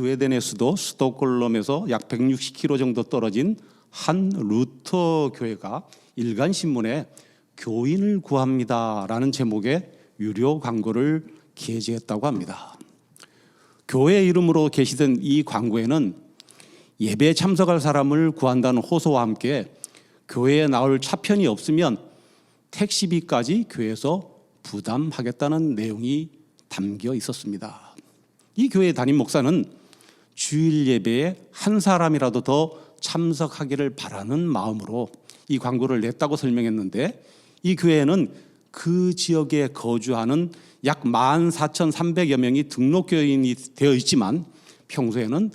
스웨덴의 수도 스톡홀름에서 약 160km 정도 떨어진 한 루터 교회가 일간 신문에 교인을 구합니다라는 제목의 유료 광고를 게재했다고 합니다. 교회 이름으로 게시된 이 광고에는 예배에 참석할 사람을 구한다는 호소와 함께 교회에 나올 차편이 없으면 택시비까지 교회에서 부담하겠다는 내용이 담겨 있었습니다. 이 교회 담임 목사는 주일 예배에 한 사람이라도 더 참석하기를 바라는 마음으로 이 광고를 냈다고 설명했는데 이 교회에는 그 지역에 거주하는 약 14,300여 명이 등록 교인이 되어 있지만 평소에는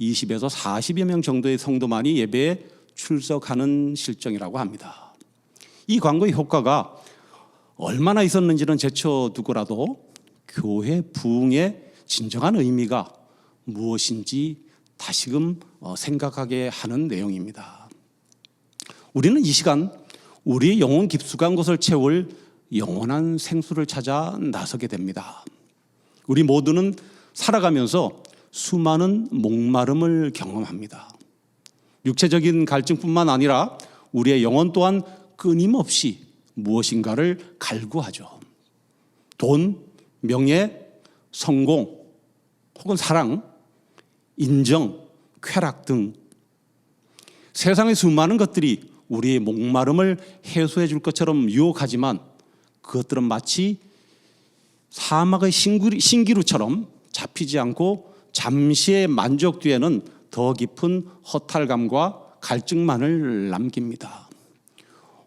20에서 40여 명 정도의 성도만이 예배에 출석하는 실정이라고 합니다. 이 광고의 효과가 얼마나 있었는지는 제쳐두고라도 교회 부흥의 진정한 의미가 무엇인지 다시금 어, 생각하게 하는 내용입니다. 우리는 이 시간 우리의 영혼 깊숙한 곳을 채울 영원한 생수를 찾아 나서게 됩니다. 우리 모두는 살아가면서 수많은 목마름을 경험합니다. 육체적인 갈증뿐만 아니라 우리의 영혼 또한 끊임없이 무엇인가를 갈구하죠. 돈, 명예, 성공, 혹은 사랑, 인정, 쾌락 등 세상의 수많은 것들이 우리의 목마름을 해소해 줄 것처럼 유혹하지만 그것들은 마치 사막의 신기루, 신기루처럼 잡히지 않고 잠시의 만족 뒤에는 더 깊은 허탈감과 갈증만을 남깁니다.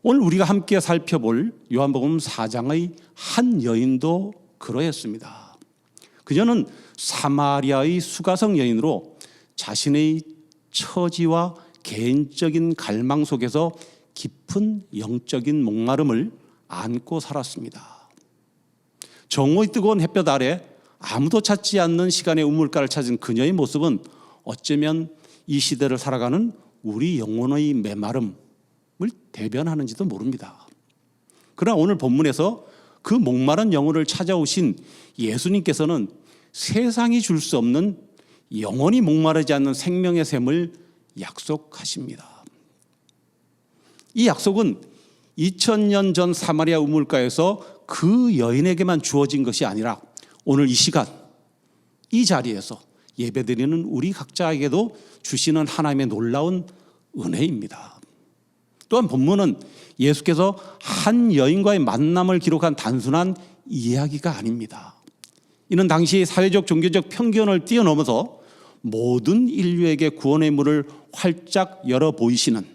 오늘 우리가 함께 살펴볼 요한복음 4장의 한 여인도 그러했습니다. 그녀는 사마리아의 수가성 여인으로 자신의 처지와 개인적인 갈망 속에서 깊은 영적인 목마름을 안고 살았습니다. 정오의 뜨거운 햇볕 아래 아무도 찾지 않는 시간의 우물가를 찾은 그녀의 모습은 어쩌면 이 시대를 살아가는 우리 영혼의 메마름을 대변하는지도 모릅니다. 그러나 오늘 본문에서 그 목마른 영혼을 찾아오신 예수님께서는 세상이 줄 수 없는 영원히 목마르지 않는 생명의 샘을 약속하십니다. 이 약속은 2000년 전 사마리아 우물가에서 그 여인에게만 주어진 것이 아니라 오늘 이 시간 이 자리에서 예배드리는 우리 각자에게도 주시는 하나님의 놀라운 은혜입니다. 또한 본문은 예수께서 한 여인과의 만남을 기록한 단순한 이야기가 아닙니다. 이는 당시 사회적 종교적 편견을 뛰어넘어서 모든 인류에게 구원의 문을 활짝 열어 보이시는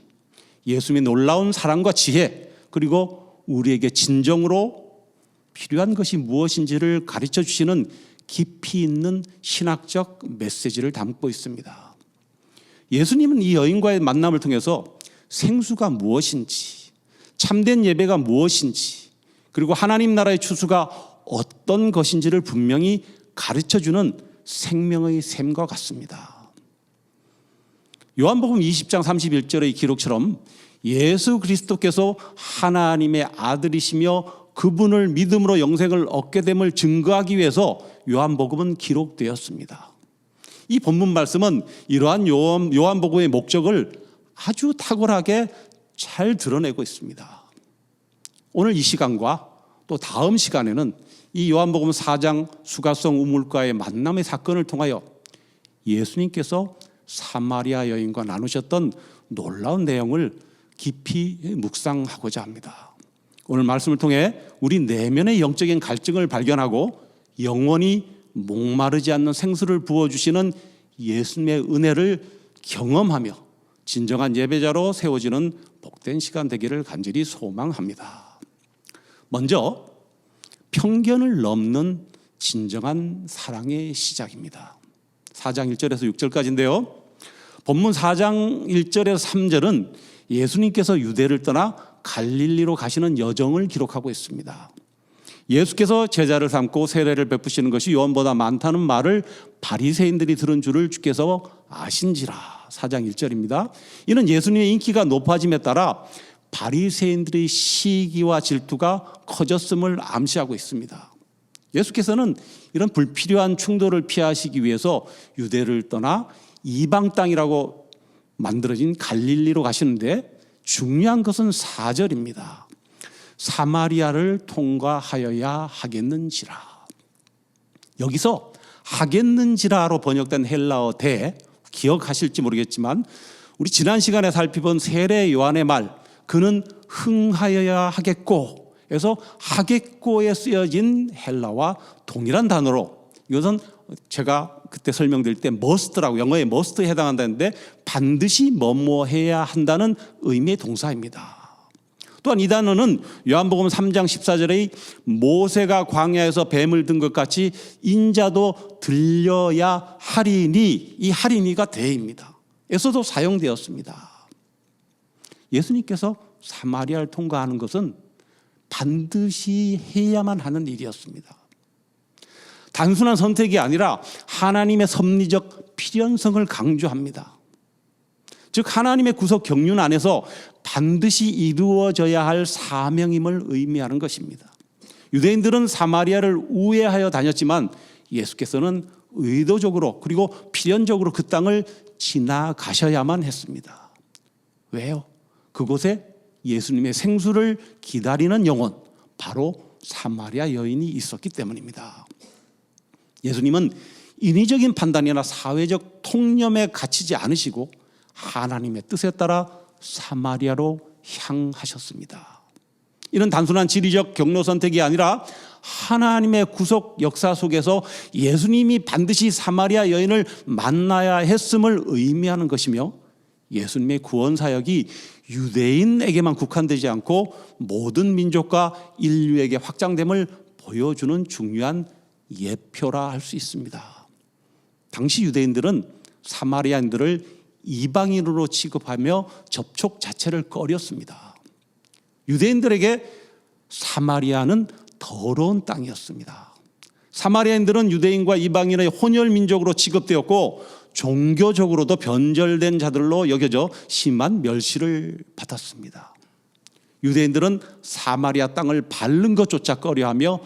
예수님의 놀라운 사랑과 지혜 그리고 우리에게 진정으로 필요한 것이 무엇인지를 가르쳐 주시는 깊이 있는 신학적 메시지를 담고 있습니다. 예수님은 이 여인과의 만남을 통해서 생수가 무엇인지, 참된 예배가 무엇인지, 그리고 하나님 나라의 추수가 어떤 것인지를 분명히 가르쳐 주는 생명의 샘과 같습니다. 요한복음 20장 31절의 기록처럼 예수 그리스도께서 하나님의 아들이시며 그분을 믿음으로 영생을 얻게 됨을 증거하기 위해서 요한복음은 기록되었습니다. 이 본문 말씀은 이러한 요한, 요한복음의 목적을 아주 탁월하게 잘 드러내고 있습니다. 오늘 이 시간과 또 다음 시간에는 이 요한복음 4장 수가성 우물가의 만남의 사건을 통하여 예수님께서 사마리아 여인과 나누셨던 놀라운 내용을 깊이 묵상하고자 합니다. 오늘 말씀을 통해 우리 내면의 영적인 갈증을 발견하고 영원히 목마르지 않는 생수를 부어주시는 예수님의 은혜를 경험하며 진정한 예배자로 세워지는 복된 시간 되기를 간절히 소망합니다. 먼저 편견을 넘는 진정한 사랑의 시작입니다. 4장 1절에서 6절까지인데요. 본문 4장 1절에서 3절은 예수님께서 유대를 떠나 갈릴리로 가시는 여정을 기록하고 있습니다. 예수께서 제자를 삼고 세례를 베푸시는 것이 요한보다 많다는 말을 바리새인들이 들은 줄을 주께서 아신지라 4장 1절입니다. 이는 예수님의 인기가 높아짐에 따라 바리새인들의 시기와 질투가 커졌음을 암시하고 있습니다. 예수께서는 이런 불필요한 충돌을 피하시기 위해서 유대를 떠나 이방 땅이라고 만들어진 갈릴리로 가시는데 중요한 것은 4절입니다. 사마리아를 통과하여야 하겠는지라. 여기서 하겠는지라로 번역된 헬라어 대 기억하실지 모르겠지만 우리 지난 시간에 살펴본 세례 요한의 말 그는 흥하여야 하겠고 에서 하겠고에 쓰여진 헬라와 동일한 단어로 이것은 제가 그때 설명드릴 때 must라고 영어의 must에 해당한다는데 반드시 뭐뭐 해야 한다는 의미의 동사입니다. 또한 이 단어는 요한복음 3장 14절의 모세가 광야에서 뱀을 든 것 같이 인자도 들려야 하리니 이 하리니가 대입니다. 에서도 사용되었습니다. 예수님께서 사마리아를 통과하는 것은 반드시 해야만 하는 일이었습니다. 단순한 선택이 아니라 하나님의 섭리적 필연성을 강조합니다. 즉 하나님의 구속 경륜 안에서 반드시 이루어져야 할 사명임을 의미하는 것입니다. 유대인들은 사마리아를 우회하여 다녔지만 예수께서는 의도적으로 그리고 필연적으로 그 땅을 지나가셔야만 했습니다. 왜요? 그곳에 예수님의 생수를 기다리는 영혼, 바로 사마리아 여인이 있었기 때문입니다. 예수님은 인위적인 판단이나 사회적 통념에 갇히지 않으시고 하나님의 뜻에 따라 사마리아로 향하셨습니다. 이는 단순한 지리적 경로 선택이 아니라 하나님의 구속 역사 속에서 예수님이 반드시 사마리아 여인을 만나야 했음을 의미하는 것이며 예수님의 구원 사역이 유대인에게만 국한되지 않고 모든 민족과 인류에게 확장됨을 보여주는 중요한 예표라 할 수 있습니다. 당시 유대인들은 사마리아인들을 이방인으로 취급하며 접촉 자체를 꺼렸습니다. 유대인들에게 사마리아는 더러운 땅이었습니다. 사마리아인들은 유대인과 이방인의 혼혈 민족으로 취급되었고 종교적으로도 변절된 자들로 여겨져 심한 멸시를 받았습니다. 유대인들은 사마리아 땅을 밟는 것조차 꺼려하며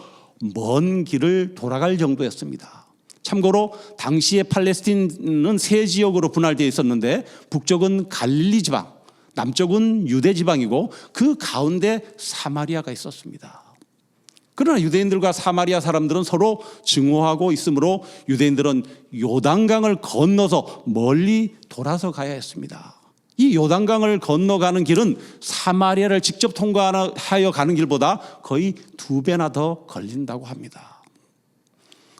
먼 길을 돌아갈 정도였습니다. 참고로 당시의 팔레스틴은 세 지역으로 분할되어 있었는데 북쪽은 갈릴리 지방, 남쪽은 유대 지방이고 그 가운데 사마리아가 있었습니다. 그러나 유대인들과 사마리아 사람들은 서로 증오하고 있으므로 유대인들은 요단강을 건너서 멀리 돌아서 가야 했습니다. 이 요단강을 건너가는 길은 사마리아를 직접 통과하여 가는 길보다 거의 두 배나 더 걸린다고 합니다.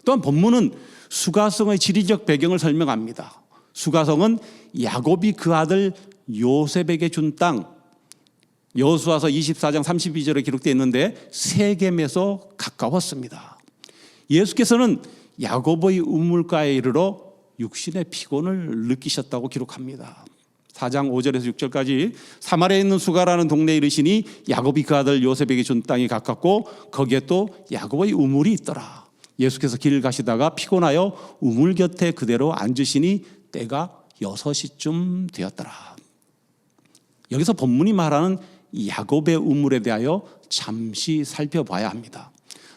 또한 본문은 수가성의 지리적 배경을 설명합니다. 수가성은 야곱이 그 아들 요셉에게 준 땅, 여수와서 24장 32절에 기록되어 있는데 세겜에서 가까웠습니다. 예수께서는 야곱의 우물가에 이르러 육신의 피곤을 느끼셨다고 기록합니다. 4장 5절에서 6절까지 사마리아에 있는 수가라는 동네에 이르시니 야곱이 그 아들 요셉에게 준 땅이 가깝고 거기에 또 야곱의 우물이 있더라. 예수께서 길을 가시다가 피곤하여 우물 곁에 그대로 앉으시니 때가 6시쯤 되었더라. 여기서 본문이 말하는 야곱의 우물에 대하여 잠시 살펴봐야 합니다.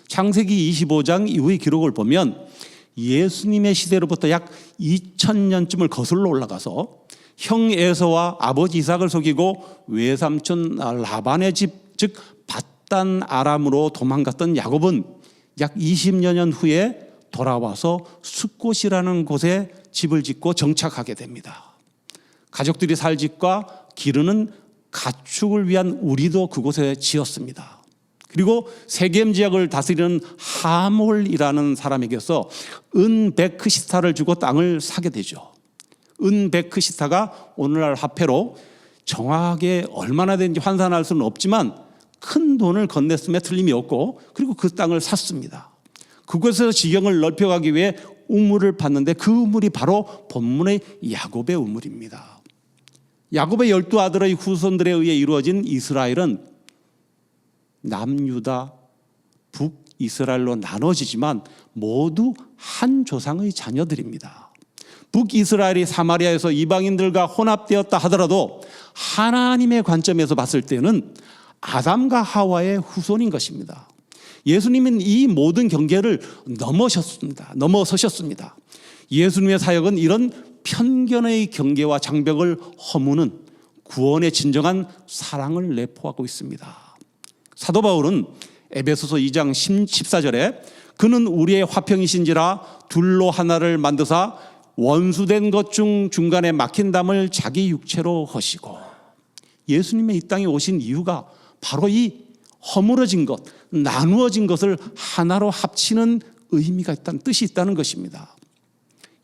창세기 25장 이후의 기록을 보면 예수님의 시대로부터 약 2000년쯤을 거슬러 올라가서 형 에서와 아버지 이삭을 속이고 외삼촌 라반의 집 즉 바단 아람으로 도망갔던 야곱은 약 20여 년 후에 돌아와서 숫곳이라는 곳에 집을 짓고 정착하게 됩니다. 가족들이 살 집과 기르는 가축을 위한 우리도 그곳에 지었습니다. 그리고 세겜 지역을 다스리는 하몰이라는 사람에게서 은베크시타를 주고 땅을 사게 되죠. 은베크시타가 오늘날 화폐로 정확하게 얼마나 되는지 환산할 수는 없지만 큰 돈을 건넸음에 틀림이 없고 그리고 그 땅을 샀습니다. 그곳에서 지경을 넓혀가기 위해 우물을 팠는데 그 우물이 바로 본문의 야곱의 우물입니다. 야곱의 열두 아들의 후손들에 의해 이루어진 이스라엘은 남유다, 북이스라엘로 나눠지지만 모두 한 조상의 자녀들입니다. 북이스라엘이 사마리아에서 이방인들과 혼합되었다 하더라도 하나님의 관점에서 봤을 때는 아담과 하와의 후손인 것입니다. 예수님은 이 모든 경계를 넘어셨습니다. 넘어서셨습니다. 예수님의 사역은 이런 편견의 경계와 장벽을 허무는 구원의 진정한 사랑을 내포하고 있습니다. 사도 바울은 에베소서 2장 14절에 그는 우리의 화평이신지라 둘로 하나를 만드사 원수된 것 중 중간에 막힌 담을 자기 육체로 허시고 예수님의 이 땅에 오신 이유가 바로 이 허물어진 것, 나누어진 것을 하나로 합치는 의미가 있다는 뜻이 있다는 것입니다.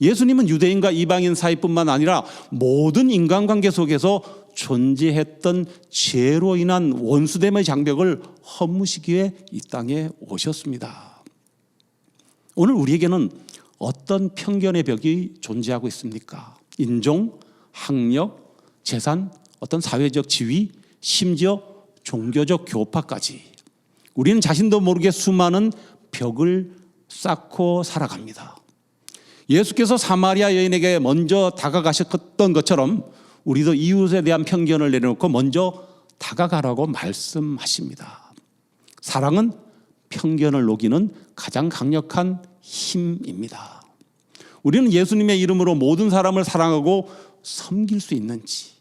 예수님은 유대인과 이방인 사이뿐만 아니라 모든 인간관계 속에서 존재했던 죄로 인한 원수됨의 장벽을 허무시기에 이 땅에 오셨습니다. 오늘 우리에게는 어떤 편견의 벽이 존재하고 있습니까? 인종, 학력, 재산, 어떤 사회적 지위, 심지어 종교적 교파까지 우리는 자신도 모르게 수많은 벽을 쌓고 살아갑니다. 예수께서 사마리아 여인에게 먼저 다가가셨던 것처럼 우리도 이웃에 대한 편견을 내려놓고 먼저 다가가라고 말씀하십니다. 사랑은 편견을 녹이는 가장 강력한 힘입니다. 우리는 예수님의 이름으로 모든 사람을 사랑하고 섬길 수 있는지,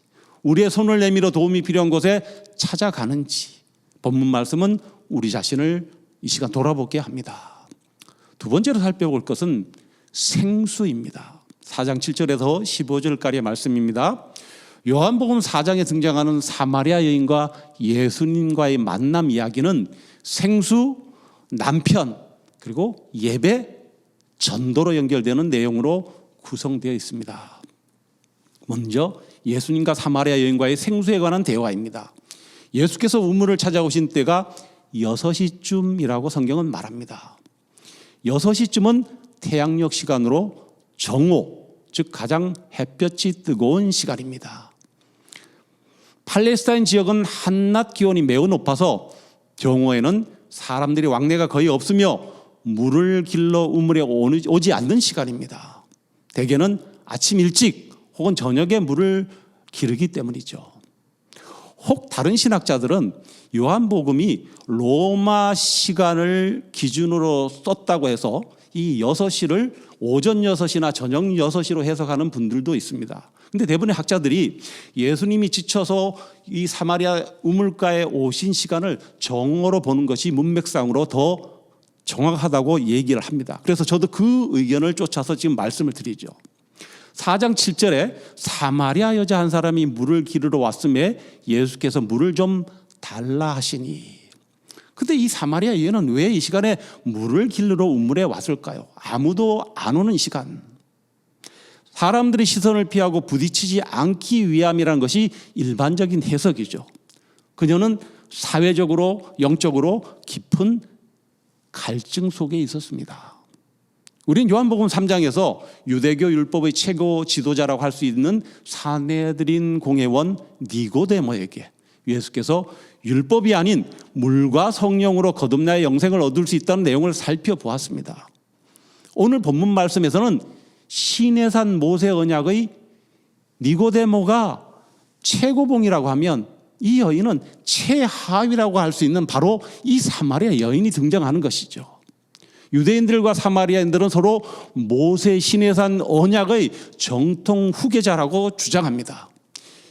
우리의 손을 내밀어 도움이 필요한 곳에 찾아가는지, 본문 말씀은 우리 자신을 이 시간 돌아보게 합니다. 두 번째로 살펴볼 것은 생수입니다. 4장 7절에서 15절까지의 말씀입니다. 요한복음 4장에 등장하는 사마리아 여인과 예수님과의 만남 이야기는 생수, 남편, 그리고 예배, 전도로 연결되는 내용으로 구성되어 있습니다. 먼저 예수님과 사마리아 여인과의 생수에 관한 대화입니다. 예수께서 우물을 찾아오신 때가 6시쯤이라고 성경은 말합니다. 6시쯤은 태양력 시간으로 정오, 즉 가장 햇볕이 뜨거운 시간입니다. 팔레스타인 지역은 한낮 기온이 매우 높아서 정오에는 사람들이 왕래가 거의 없으며 물을 길러 우물에 오지 않는 시간입니다. 대개는 아침 일찍 혹은 저녁에 물을 기르기 때문이죠. 혹 다른 신학자들은 요한복음이 로마 시간을 기준으로 썼다고 해서 이 6시를 오전 6시나 저녁 6시로 해석하는 분들도 있습니다. 근데 대부분의 학자들이 예수님이 지쳐서 이 사마리아 우물가에 오신 시간을 정오로 보는 것이 문맥상으로 더 정확하다고 얘기를 합니다. 그래서 저도 그 의견을 쫓아서 지금 말씀을 드리죠. 4장 7절에 사마리아 여자 한 사람이 물을 기르러 왔음에 예수께서 물을 좀 달라 하시니 근데 이 사마리아 여인은 왜 이 시간에 물을 길러 우물에 왔을까요? 아무도 안 오는 시간. 사람들의 시선을 피하고 부딪히지 않기 위함이라는 것이 일반적인 해석이죠. 그녀는 사회적으로 영적으로 깊은 갈증 속에 있었습니다. 우린 요한복음 3장에서 유대교 율법의 최고 지도자라고 할 수 있는 사내들인 공회원 니고데모에게 예수께서 율법이 아닌 물과 성령으로 거듭나의 영생을 얻을 수 있다는 내용을 살펴보았습니다. 오늘 본문 말씀에서는 시내산 모세 언약의 니고데모가 최고봉이라고 하면 이 여인은 최하위라고 할 수 있는 바로 이 사마리아 여인이 등장하는 것이죠. 유대인들과 사마리아인들은 서로 모세 시내산 언약의 정통 후계자라고 주장합니다.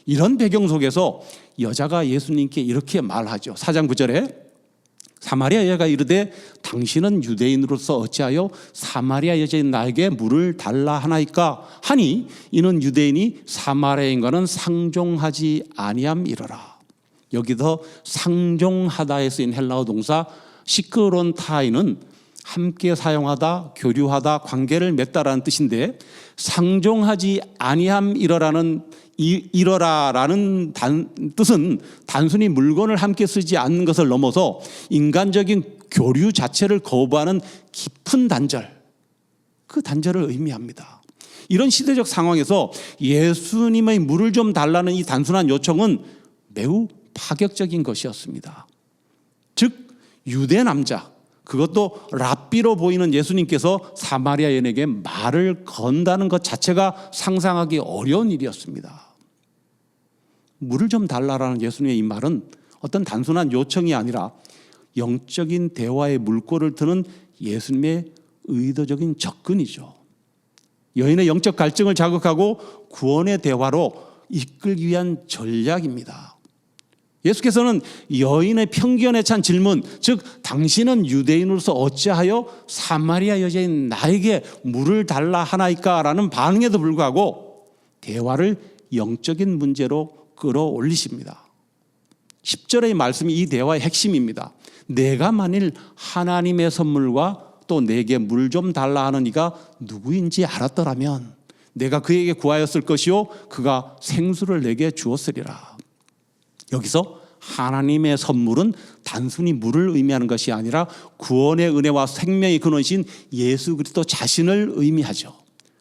이런 배경 속에서 여자가 예수님께 이렇게 말하죠. 사장 9절에 사마리아 여자가 이르되 당신은 유대인으로서 어찌하여 사마리아 여자인 나에게 물을 달라 하나이까 하니 이는 유대인이 사마리아인과는 상종하지 아니함이러라. 여기서 상종하다에 쓰인 헬라어 동사 시크론 타이는 함께 사용하다, 교류하다, 관계를 맺다라는 뜻인데 상종하지 아니함이러라는 이러라라는 단, 뜻은 단순히 물건을 함께 쓰지 않는 것을 넘어서 인간적인 교류 자체를 거부하는 깊은 단절, 그 단절을 의미합니다. 이런 시대적 상황에서 예수님의 물을 좀 달라는 이 단순한 요청은 매우 파격적인 것이었습니다. 즉, 유대 남자, 그것도 랍비로 보이는 예수님께서 사마리아 연에게 말을 건다는 것 자체가 상상하기 어려운 일이었습니다. 물을 좀 달라라는 예수님의 이 말은 어떤 단순한 요청이 아니라 영적인 대화의 물꼬를 트는 예수님의 의도적인 접근이죠. 여인의 영적 갈증을 자극하고 구원의 대화로 이끌기 위한 전략입니다. 예수께서는 여인의 편견에 찬 질문, 즉 당신은 유대인으로서 어찌하여 사마리아 여자인 나에게 물을 달라 하나이까라는 반응에도 불구하고 대화를 영적인 문제로 끌어올리십니다. 10절의 말씀이 이 대화의 핵심입니다. 내가 만일 하나님의 선물과 또 내게 물 좀 달라 하는 이가 누구인지 알았더라면 내가 그에게 구하였을 것이요 그가 생수를 내게 주었으리라. 여기서 하나님의 선물은 단순히 물을 의미하는 것이 아니라 구원의 은혜와 생명의 근원이신 예수 그리스도 자신을 의미하죠.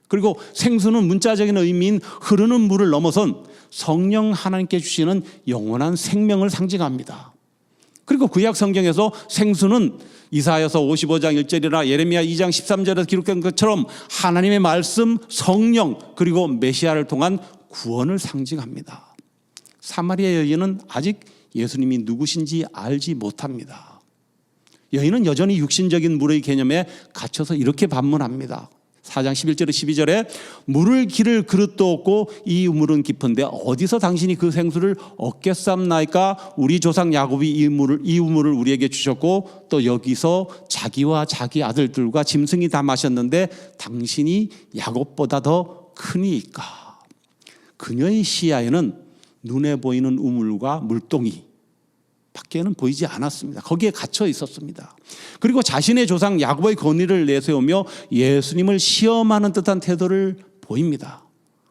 그리고 생수는 문자적인 의미인 흐르는 물을 넘어선 성령 하나님께 주시는 영원한 생명을 상징합니다. 그리고 구약 성경에서 생수는 이사야서 55장 1절이나 예레미야 2장 13절에 기록된 것처럼 하나님의 말씀, 성령 그리고 메시아를 통한 구원을 상징합니다. 사마리아 여인은 아직 예수님이 누구신지 알지 못합니다. 여인은 여전히 육신적인 물의 개념에 갇혀서 이렇게 반문합니다. 4장 11절에 12절에 물을 기를 그릇도 없고 이 우물은 깊은데 어디서 당신이 그 생수를 얻겠삼나이까 우리 조상 야곱이 이 물을 이 우물을 우리에게 주셨고 또 여기서 자기와 자기 아들들과 짐승이 다 마셨는데 당신이 야곱보다 더 크니까 그녀의 시야에는 눈에 보이는 우물과 물동이 밖에는 보이지 않았습니다. 거기에 갇혀 있었습니다. 그리고 자신의 조상 야곱의 권위를 내세우며 예수님을 시험하는 듯한 태도를 보입니다.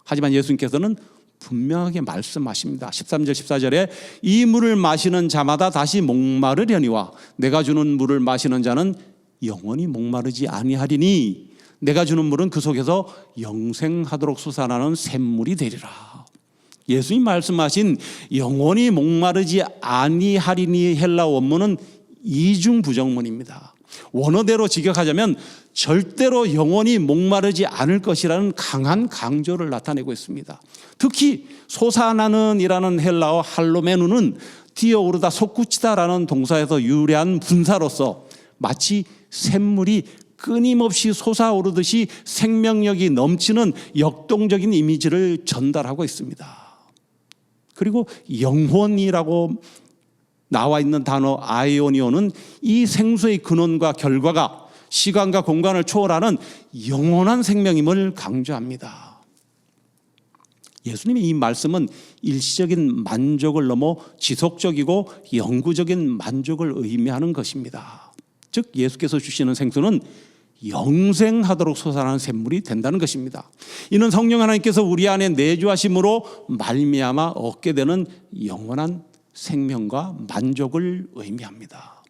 하지만 예수님께서는 분명하게 말씀하십니다. 13절 14절에 이 물을 마시는 자마다 다시 목마르려니와 내가 주는 물을 마시는 자는 영원히 목마르지 아니하리니 내가 주는 물은 그 속에서 영생하도록 솟아나는 샘물이 되리라. 예수님 말씀하신 영원히 목마르지 아니하리니 헬라 원문은 이중 부정문입니다. 원어대로 직역하자면 절대로 영원히 목마르지 않을 것이라는 강한 강조를 나타내고 있습니다. 특히 솟아나는이라는 헬라어 할로메누는 뛰어오르다 솟구치다라는 동사에서 유래한 분사로서 마치 샘물이 끊임없이 솟아오르듯이 생명력이 넘치는 역동적인 이미지를 전달하고 있습니다. 그리고 영혼이라고 나와 있는 단어 아이오니오는 이 생수의 근원과 결과가 시간과 공간을 초월하는 영원한 생명임을 강조합니다. 예수님의 이 말씀은 일시적인 만족을 넘어 지속적이고 영구적인 만족을 의미하는 것입니다. 즉 예수께서 주시는 생수는 영생하도록 솟아나는 샘물이 된다는 것입니다. 이는 성령 하나님께서 우리 안에 내주하심으로 말미암아 얻게 되는 영원한 생명과 만족을 의미합니다.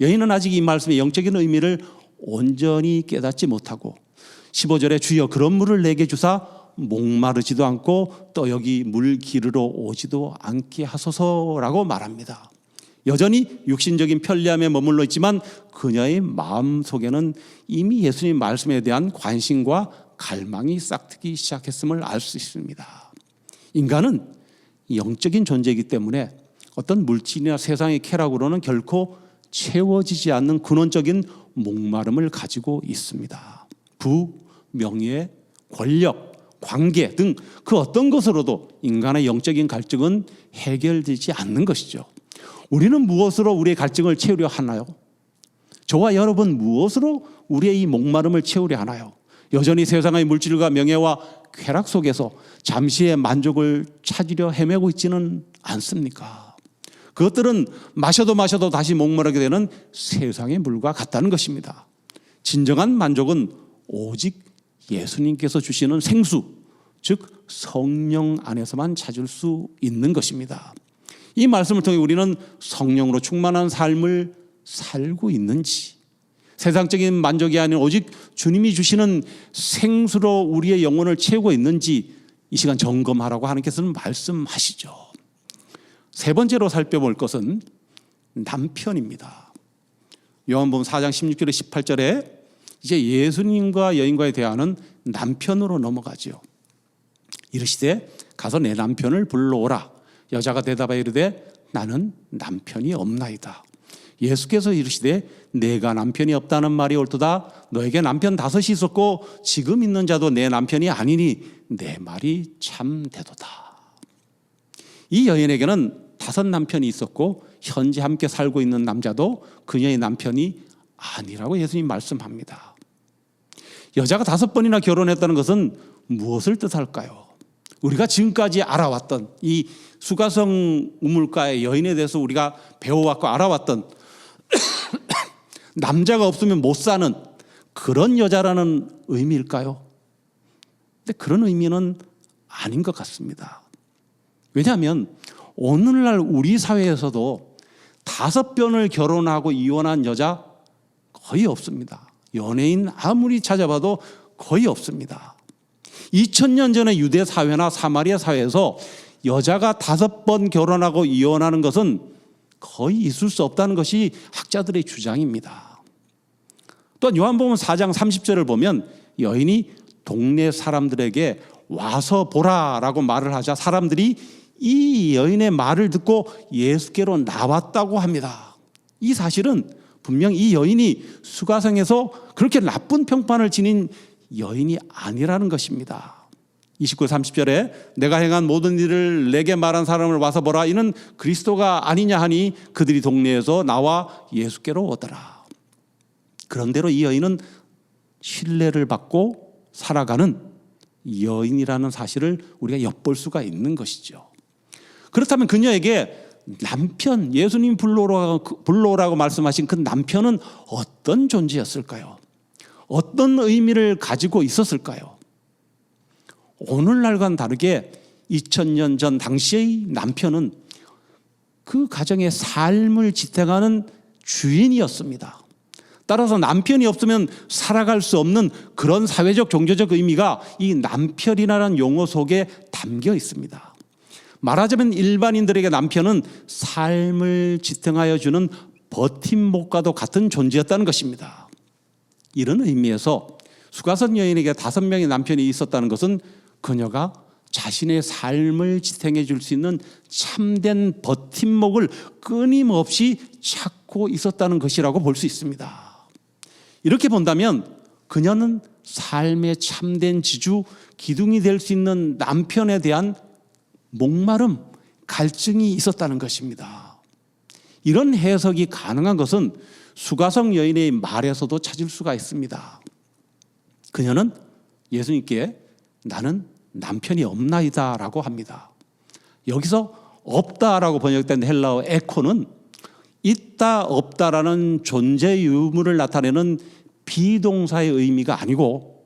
여인은 아직 이 말씀의 영적인 의미를 온전히 깨닫지 못하고 15절에 주여 그런 물을 내게 주사 목마르지도 않고 또 여기 물 기르러 오지도 않게 하소서라고 말합니다. 여전히 육신적인 편리함에 머물러 있지만 그녀의 마음 속에는 이미 예수님 말씀에 대한 관심과 갈망이 싹트기 시작했음을 알 수 있습니다. 인간은 영적인 존재이기 때문에 어떤 물질이나 세상의 쾌락으로는 결코 채워지지 않는 근원적인 목마름을 가지고 있습니다. 부, 명예, 권력, 관계 등 그 어떤 것으로도 인간의 영적인 갈증은 해결되지 않는 것이죠. 우리는 무엇으로 우리의 갈증을 채우려 하나요? 저와 여러분 무엇으로 우리의 이 목마름을 채우려 하나요? 여전히 세상의 물질과 명예와 쾌락 속에서 잠시의 만족을 찾으려 헤매고 있지는 않습니까? 그것들은 마셔도 마셔도 다시 목마르게 되는 세상의 물과 같다는 것입니다. 진정한 만족은 오직 예수님께서 주시는 생수, 즉 성령 안에서만 찾을 수 있는 것입니다. 이 말씀을 통해 우리는 성령으로 충만한 삶을 살고 있는지 세상적인 만족이 아닌 오직 주님이 주시는 생수로 우리의 영혼을 채우고 있는지 이 시간 점검하라고 하나님께서는 말씀하시죠. 세 번째로 살펴볼 것은 남편입니다. 요한복음 4장 16절에 18절에 이제 예수님과 여인과의 대화는 남편으로 넘어가죠. 이르시되 가서 내 남편을 불러오라. 여자가 대답하여 이르되 나는 남편이 없나이다. 예수께서 이르시되 내가 남편이 없다는 말이 옳도다 너에게 남편 다섯이 있었고 지금 있는 자도 내 남편이 아니니 내 말이 참되도다 이 여인에게는 다섯 남편이 있었고 현재 함께 살고 있는 남자도 그녀의 남편이 아니라고 예수님 말씀합니다. 여자가 다섯 번이나 결혼했다는 것은 무엇을 뜻할까요? 우리가 지금까지 알아왔던 이 수가성 우물가의 여인에 대해서 우리가 배워왔고 알아왔던 남자가 없으면 못 사는 그런 여자라는 의미일까요? 근데 그런 의미는 아닌 것 같습니다. 왜냐하면 오늘날 우리 사회에서도 다섯 번을 결혼하고 이혼한 여자 거의 없습니다. 연예인 아무리 찾아봐도 거의 없습니다. 2000년 전에 유대 사회나 사마리아 사회에서 여자가 다섯 번 결혼하고 이혼하는 것은 거의 있을 수 없다는 것이 학자들의 주장입니다. 또한 요한복음 4장 30절을 보면 여인이 동네 사람들에게 와서 보라라고 말을 하자 사람들이 이 여인의 말을 듣고 예수께로 나왔다고 합니다. 이 사실은 분명 이 여인이 수가성에서 그렇게 나쁜 평판을 지닌 여인이 아니라는 것입니다. 29, 30절에 내가 행한 모든 일을 내게 말한 사람을 와서 보라 이는 그리스도가 아니냐 하니 그들이 동네에서 나와 예수께로 오더라. 그런대로 이 여인은 신뢰를 받고 살아가는 여인이라는 사실을 우리가 엿볼 수가 있는 것이죠. 그렇다면 그녀에게 남편, 예수님 불러오라고, 불러오라고 말씀하신 그 남편은 어떤 존재였을까요? 어떤 의미를 가지고 있었을까요? 오늘날과는 다르게 2000년 전 당시의 남편은 그 가정의 삶을 지탱하는 주인이었습니다. 따라서 남편이 없으면 살아갈 수 없는 그런 사회적 종교적 의미가 이 남편이라는 용어 속에 담겨 있습니다. 말하자면 일반인들에게 남편은 삶을 지탱하여 주는 버팀목과도 같은 존재였다는 것입니다. 이런 의미에서 수가선 여인에게 다섯 명의 남편이 있었다는 것은 그녀가 자신의 삶을 지탱해 줄 수 있는 참된 버팀목을 끊임없이 찾고 있었다는 것이라고 볼 수 있습니다. 이렇게 본다면 그녀는 삶의 참된 지주, 기둥이 될 수 있는 남편에 대한 목마름, 갈증이 있었다는 것입니다. 이런 해석이 가능한 것은 수가성 여인의 말에서도 찾을 수가 있습니다. 그녀는 예수님께 나는 남편이 없나이다 라고 합니다. 여기서 없다라고 번역된 헬라어 에코는 있다 없다라는 존재 유무를 나타내는 비동사의 의미가 아니고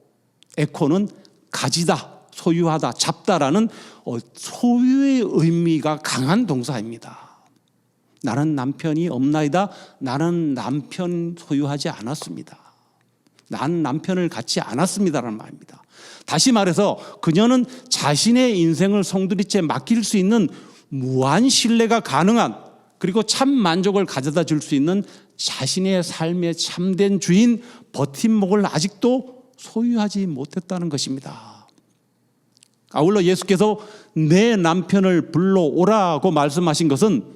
에코는 가지다 소유하다, 잡다라는 어, 소유의 의미가 강한 동사입니다. 나는 남편이 없나이다. 나는 남편 소유하지 않았습니다. 난 남편을 갖지 않았습니다라는 말입니다. 다시 말해서 그녀는 자신의 인생을 송두리째 맡길 수 있는 무한 신뢰가 가능한 그리고 참 만족을 가져다 줄 수 있는 자신의 삶의 참된 주인 버팀목을 아직도 소유하지 못했다는 것입니다. 아울러 예수께서 내 남편을 불러오라고 말씀하신 것은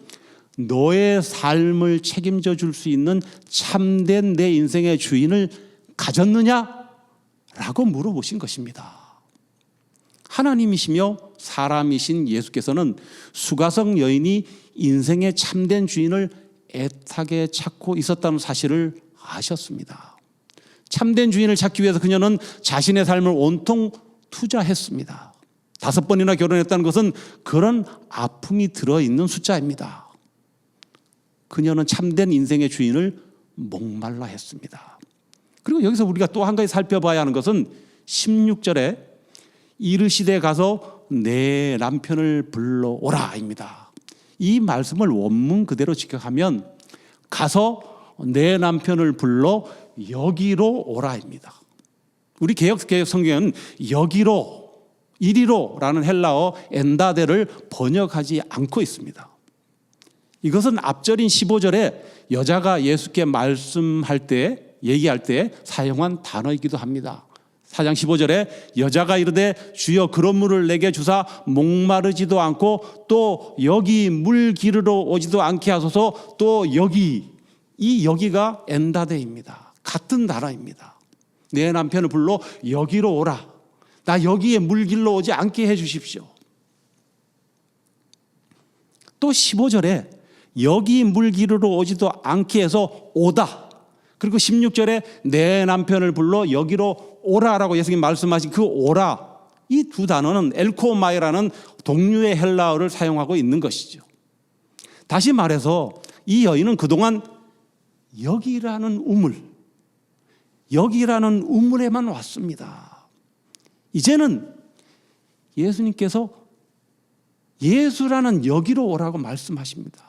너의 삶을 책임져 줄 수 있는 참된 내 인생의 주인을 가졌느냐? 라고 물어보신 것입니다. 하나님이시며 사람이신 예수께서는 수가성 여인이 인생의 참된 주인을 애타게 찾고 있었다는 사실을 아셨습니다. 참된 주인을 찾기 위해서 그녀는 자신의 삶을 온통 투자했습니다. 다섯 번이나 결혼했다는 것은 그런 아픔이 들어있는 숫자입니다. 그녀는 참된 인생의 주인을 목말라 했습니다. 그리고 여기서 우리가 또 한 가지 살펴봐야 하는 것은 16절에 이르시되 가서 내 남편을 불러오라입니다. 이 말씀을 원문 그대로 직역하면 가서 내 남편을 불러 여기로 오라입니다. 우리 개혁 성경은 여기로 이리로라는 헬라어 엔다데를 번역하지 않고 있습니다. 이것은 앞절인 15절에 여자가 예수께 말씀할 때 얘기할 때 사용한 단어이기도 합니다. 4장 15절에 여자가 이르되 주여 그런 물을 내게 주사 목마르지도 않고 또 여기 물 기르러 오지도 않게 하소서 또 여기 이 여기가 엔다데입니다. 같은 나라입니다. 내 남편을 불러 여기로 오라. 나 여기에 물길로 오지 않게 해 주십시오. 또 15절에 여기 물길로 오지도 않게 해서 오다. 그리고 16절에 내 남편을 불러 여기로 오라라고 예수님 말씀하신 그 오라. 이 두 단어는 엘코마이라는 동류의 헬라어를 사용하고 있는 것이죠. 다시 말해서 이 여인은 그동안 여기라는 우물, 여기라는 우물에만 왔습니다. 이제는 예수님께서 예수라는 여기로 오라고 말씀하십니다.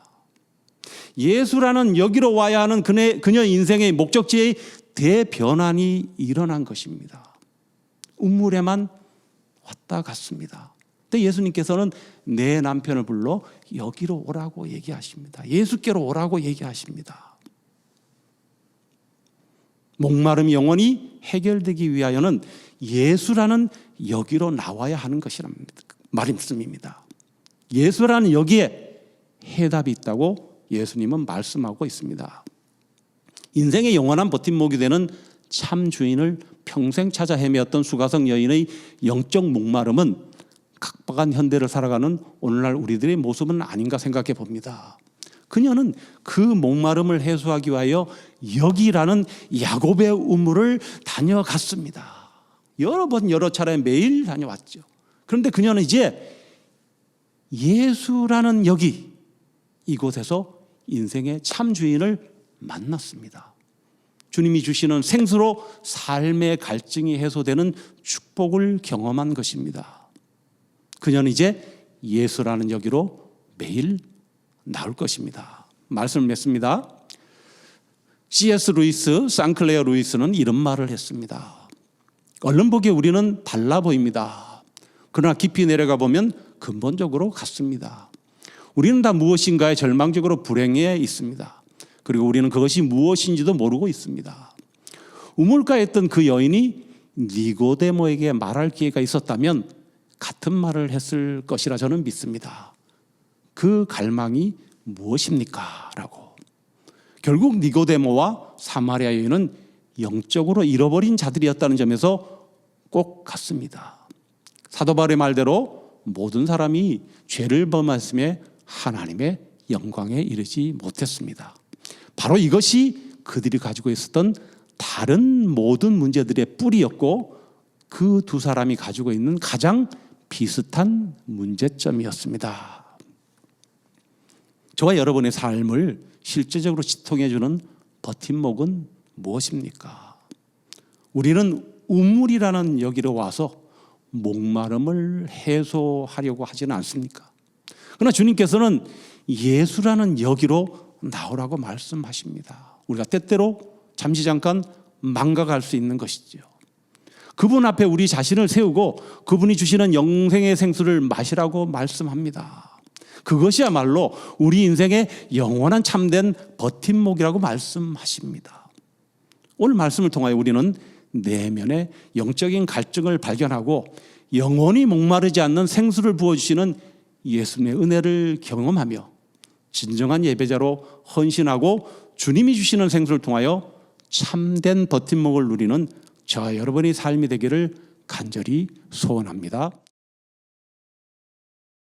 예수라는 여기로 와야 하는 그녀, 그녀 인생의 목적지의 대변환이 일어난 것입니다. 우물에만 왔다 갔습니다. 근데 예수님께서는 내 남편을 불러 여기로 오라고 얘기하십니다. 예수께로 오라고 얘기하십니다. 목마름이 영원히 해결되기 위하여는 예수라는 여기로 나와야 하는 것이란 말씀입니다. 예수라는 여기에 해답이 있다고 예수님은 말씀하고 있습니다. 인생의 영원한 버팀목이 되는 참 주인을 평생 찾아 헤매었던 수가성 여인의 영적 목마름은 각박한 현대를 살아가는 오늘날 우리들의 모습은 아닌가 생각해 봅니다. 그녀는 그 목마름을 해소하기 위하여 여기라는 야곱의 우물을 다녀갔습니다. 여러 번 여러 차례 매일 다녀왔죠. 그런데 그녀는 이제 예수라는 여기 이곳에서 인생의 참 주인을 만났습니다. 주님이 주시는 생수로 삶의 갈증이 해소되는 축복을 경험한 것입니다. 그녀는 이제 예수라는 여기로 매일 나올 것입니다. 말씀을 맺습니다. C.S. 루이스, 상클레어 루이스는 이런 말을 했습니다. 얼른 보기에 우리는 달라 보입니다. 그러나 깊이 내려가 보면 근본적으로 같습니다. 우리는 다 무엇인가에 절망적으로 불행해 있습니다. 그리고 우리는 그것이 무엇인지도 모르고 있습니다. 우물가에 있던 그 여인이 니고데모에게 말할 기회가 있었다면 같은 말을 했을 것이라 저는 믿습니다. 그 갈망이 무엇입니까? 라고. 결국 니고데모와 사마리아 여인은 영적으로 잃어버린 자들이었다는 점에서 꼭 같습니다. 사도 바울의 말대로 모든 사람이 죄를 범했음에 하나님의 영광에 이르지 못했습니다. 바로 이것이 그들이 가지고 있었던 다른 모든 문제들의 뿌리였고 그 두 사람이 가지고 있는 가장 비슷한 문제점이었습니다. 저와 여러분의 삶을 실제적으로 지통해주는 버팀목은 무엇입니까? 우리는 우물이라는 여기로 와서 목마름을 해소하려고 하지는 않습니까? 그러나 주님께서는 예수라는 여기로 나오라고 말씀하십니다. 우리가 때때로 잠시 잠깐 망각할 수 있는 것이죠. 그분 앞에 우리 자신을 세우고 그분이 주시는 영생의 생수를 마시라고 말씀합니다. 그것이야말로 우리 인생의 영원한 참된 버팀목이라고 말씀하십니다. 오늘 말씀을 통하여 우리는 내면의 영적인 갈증을 발견하고 영원히 목마르지 않는 생수를 부어주시는 예수님의 은혜를 경험하며 진정한 예배자로 헌신하고 주님이 주시는 생수를 통하여 참된 버팀목을 누리는 저와 여러분의 삶이 되기를 간절히 소원합니다.